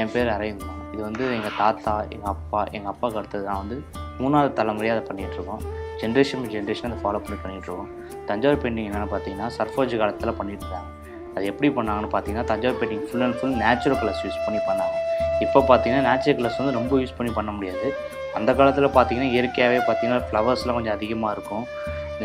என் பேர் அரவிந்த் இது வந்து எங்கள் தாத்தா எங்கள் அப்பா எங்கள் அப்பாவுக்கு அடுத்தது நான் வந்து மூணாவது தலைமுறையாக அதை பண்ணிகிட்ருக்கோம் ஜென்ரேஷன் ஜென்ரேஷன் அதை ஃபாலோ பண்ணி பண்ணிகிட்ருக்கோம் தஞ்சாவூர் பெயிண்டிங் என்னென்னு பார்த்தீங்கன்னா சர்ஃபோஜ் காலத்தில் பண்ணிட்டு இருந்தாங்க. அது எப்படி பண்ணாங்கன்னு பார்த்தீங்கன்னா Thanjavur painting full and full natural colours use பண்ணி பண்ணாங்க. இப்போ பார்த்தீங்கன்னா நேச்சுரல் கலர்ஸ் வந்து ரொம்ப யூஸ் பண்ணி பண்ண முடியாது. அந்த காலத்தில் பார்த்தீங்கன்னா இயற்கையாகவே பார்த்தீங்கன்னா ஃப்ளவர்ஸ்லாம் கொஞ்சம் அதிகமாக இருக்கும்.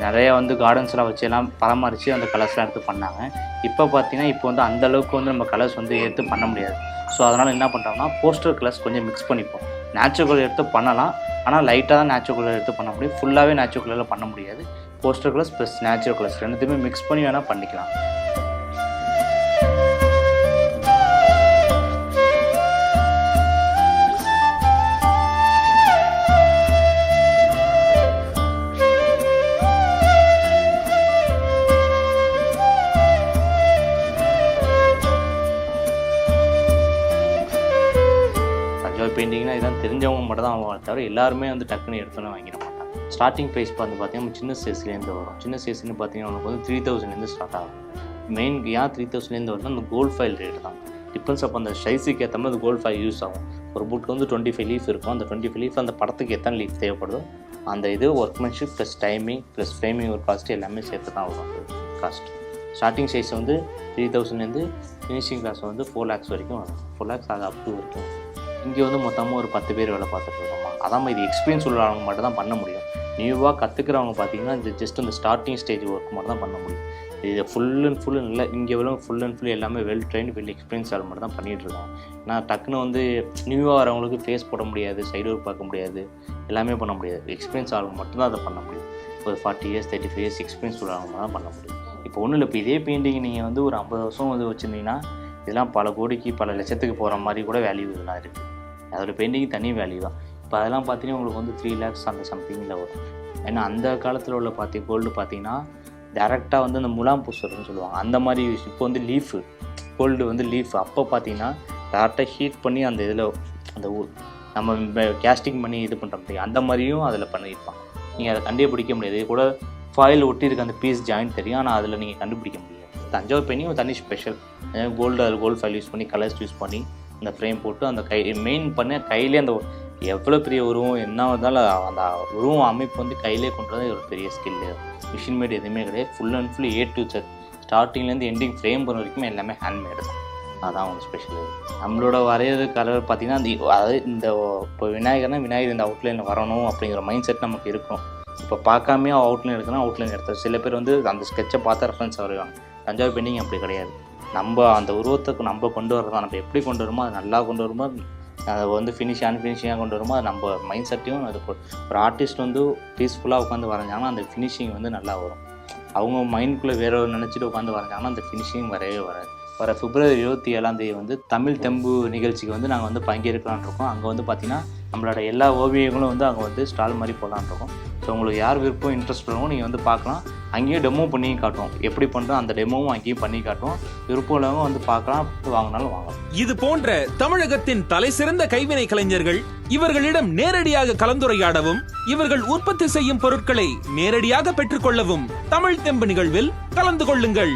நிறைய வந்து கார்டன்ஸ்லாம் வச்சு எல்லாம் பராமரித்து அந்த கலர்ஸ்லாம் எடுத்து பண்ணாங்க. இப்போ பார்த்தீங்கன்னா இப்போ வந்து அந்த அளவுக்கு வந்து நம்ம கலர்ஸ் வந்து எடுத்து பண்ண முடியாது. ஸோ அதனால் என்ன பண்ணுறோம்னா போஸ்டர் கலர்ஸ் கொஞ்சம் மிக்ஸ் பண்ணிப்போம். நேச்சுரல் கலர் எடுத்து பண்ணலாம். ஆனால் லைட்டாக தான் நேச்சுரல் கலர் எடுத்து பண்ண முடியும். ஃபுல்லாகவே நேச்சுரல் கலரில் பண்ண முடியாது. Poster colours plus natural colours ரெண்டுத்தையுமே மிக்ஸ் பண்ணி வேணால் பண்ணிக்கலாம். பெயிண்டிங்னா இதான் தெரிஞ்சவங்க மட்டும் தான் வாங்குவாங்க தவிர எல்லாருமே வந்து டக்குன்னு எடுத்தோன்னே வாங்கிட மாட்டாங்க. ஸ்டார்டிங் ப்ரைஸ் பார்த்து பார்த்தீங்கன்னா சின்ன சைஸ்லேருந்து வரும். சின்ன சைஸ்னு பார்த்தீங்கன்னா உனக்கு வந்து த்ரீ தௌசண்ட்லேருந்து ஸ்டார்ட் ஆகும். மெயின் ஏன் த்ரீ தௌசண்ட்லேருந்து வருதுன்னா அந்த கோல்ட் ஃபைல் ரேட் தான். டிபெண்ட்ஸ் அப்போ அந்த சைஸுக்கு ஏற்ற மாதிரி கோல்ட் ஃபைல் யூஸ் ஆகும். ஒரு புக்கு வந்து டுவெண்ட்டி ஃபைவ் லீஃப் இருக்கும். அந்த டுவெண்ட்டி ஃபைவ் லீஃப் அந்த படத்துக்கு எத்தனை லீஃப் தேவைப்படுதோ. அந்த இது workmanship plus timing plus framing ஒரு காஸ்ட் எல்லாமே சேர்த்து தான் வரும் காஸ்ட் ஸ்டார்டிங் சைஸ் வந்து த்ரீ தௌசண்ட்லேருந்து ஃபினிஷிங் கிளாஸ் வந்து ஃபோர் லேக்ஸ் வரைக்கும் வரும். ஃபோர் லேக்ஸ் அது அப் டூ வரைக்கும். இங்கே வந்து மொத்தமாக ஒரு பத்து பேர் வேலை பார்த்துட்டு இருக்கோமா அதான் இது எக்ஸ்பீரியன்ஸ் உள்ளவங்க மட்டும் தான் பண்ண முடியும். நியூவாக கற்றுக்கிறவங்க பார்த்தீங்கன்னா இந்த ஜஸ்ட் அந்த ஸ்டார்டிங் ஸ்டேஜ் ஒர்க் மட்டும் தான் பண்ண முடியும். இது ஃபுல் அண்ட் ஃபுல் இல்லை இங்கே உள்ள ஃபுல் அண்ட் ஃபுல் எல்லாமே வெல் ட்ரெயின் வெல் எக்ஸ்பீரியன்ஸ் ஆள் மட்டும் தான் பண்ணிகிட்டு இருக்காங்க நான் டக்குன்னு வந்து நியூவாக வரவங்களுக்கு ஃபேஸ் போட முடியாது சைடு ஒர்க் பார்க்க முடியாது எல்லாமே பண்ண முடியாது. எக்ஸ்பீரியன்ஸ் ஆளுங்க மட்டும்தான் அதை பண்ண முடியும். ஒரு forty years thirty five years experience உள்ளவங்க தான் பண்ண முடியும். இப்போ ஒன்றும் இல்லை இப்போ இதே பெயிண்டிங் நீங்கள் வந்து ஒரு ஐம்பது வருஷம் வந்து வச்சுருந்தீங்கன்னா இதெல்லாம் பல கோடிக்கு பல லட்சத்துக்கு போகிற மாதிரி கூட வேல்யூ இதெல்லாம் இருக்குது அதோட பெயிண்டிங் தனி வேல்யூ தான். இப்போ அதெல்லாம் பார்த்தீங்கன்னா உங்களுக்கு வந்து த்ரீ லேக்ஸ் அந்த சம்திங்கில் வரும். ஏன்னா அந்த காலத்தில் உள்ள பார்த்தி கோல்டு பார்த்தீங்கன்னா டேரெக்டாக வந்து அந்த முலாம் பூசுறதுன்னு சொல்லுவாங்க. அந்த மாதிரி இப்போ வந்து லீஃபு கோல்டு வந்து லீஃப் அப்போ பார்த்தீங்கன்னா டேரெக்டாக ஹீட் பண்ணி அந்த இதில் அந்த நம்ம கேஸ்டிங் பண்ணி இது பண்ணுற அந்த மாதிரியும் அதில் பண்ணியிருப்பாங்க. நீங்கள் அதை கண்டுபிடிக்க முடியாது. கூட ஃபாயில் ஒட்டி இருக்க அந்த பீஸ் ஜாயின் தெரியும். ஆனால் அதில் நீங்கள் கண்டுபிடிக்க முடியாது. தஞ்சாவூர் பெயிண்டிங் ஒரு தனி ஸ்பெஷல் கோல்டு அது கோல்டு ஃபைல் யூஸ் பண்ணி கலர்ஸ் யூஸ் பண்ணி அந்த ஃப்ரேம் போட்டு அந்த கை மெயின் பண்ண கையிலே அந்த எவ்வளோ பெரிய உருவம் என்ன இருந்தாலும் அந்த உருவம் அமைப்பு வந்து கையிலே கொண்டு வரது ஒரு பெரிய ஸ்கில்லு மிஷின் மேட் எதுவுமே கிடையாது. Full and full A to Z ஸ்டார்டிங்லேருந்து எண்டிங் ஃப்ரேம் பண்ண வரைக்கும் எல்லாமே ஹேண்ட்மேடு தான். அதான் ஒரு ஸ்பெஷல் நம்மளோட வரையிறது கலர் பார்த்தீங்கன்னா அந்த அதாவது இந்த இப்போ விநாயகர்னா விநாயகர் இந்த அவுட்லைனில் வரணும் அப்படிங்கிற மைண்ட் செட் நமக்கு இருக்கும். இப்போ பார்க்காமே அவுட்லைன் எடுக்கணும் அவுட்லைன் எடுத்தார் சில பேர் வந்து அந்த ஸ்கெட்சை பார்த்து ரெஃபரன்ஸ் வரைவாங்க. தஞ்சாவூர் பெயிண்டிங் அப்படி கிடையாது. நம்ம அந்த உருவத்துக்கு நம்ம கொண்டு வரதான் நம்ம எப்படி கொண்டு வருமோ அது நல்லா கொண்டு வருமோ அதை வந்து ஃபினிஷ் அன்ஃபினிஷிங்காக கொண்டு வருமோ அது நம்ம மைண்ட் செட்டையும் அது ஒரு ஆர்டிஸ்ட் வந்து பீஸ்ஃபுல்லாக உட்காந்து வரைஞ்சாங்கன்னா அந்த ஃபினிஷிங் வந்து நல்லா வரும். அவங்க மைண்ட்குள்ளே வேற ஒரு நினச்சிட்டு உட்காந்து வரைஞ்சாங்கன்னா அந்த ஃபினிஷிங் வரவே வராது. வர பிப்ரவரி இருபத்தி ஏழாம் தேதி வந்து தமிழ் தெம்பு நிகழ்ச்சிக்கு வந்து நாங்கள் வந்து பங்கேற்கலான் இருக்கோம். அங்கே வந்து பார்த்தீங்கன்னா நம்மளோட எல்லா ஓவியங்களும் வந்து அங்கே வந்து ஸ்டால் மாதிரி போகலான் இருக்கோம். ஸோ உங்களுக்கு யார் விருப்பம் இன்ட்ரெஸ்ட் இருக்கோ நீங்கள் வந்து பார்க்கலாம் அங்கேயும் டெமோ பண்ணி காட்டுவோம். எப்படி பண்ணுறோம் அந்த டெமோவும் அங்கேயும் பண்ணி காட்டுவோம். விருப்பம் உள்ளவங்க வந்து பார்க்கலாம் வாங்கினாலும் வாங்கலாம். இது போன்ற தமிழகத்தின் தலைசிறந்த கைவினை கலைஞர்கள் இவர்களிடம் நேரடியாக கலந்துரையாடவும் இவர்கள் உற்பத்தி செய்யும் பொருட்களை நேரடியாக பெற்றுக்கொள்ளவும் தமிழ் தெம்பு நிகழ்வில் கலந்து கொள்ளுங்கள்.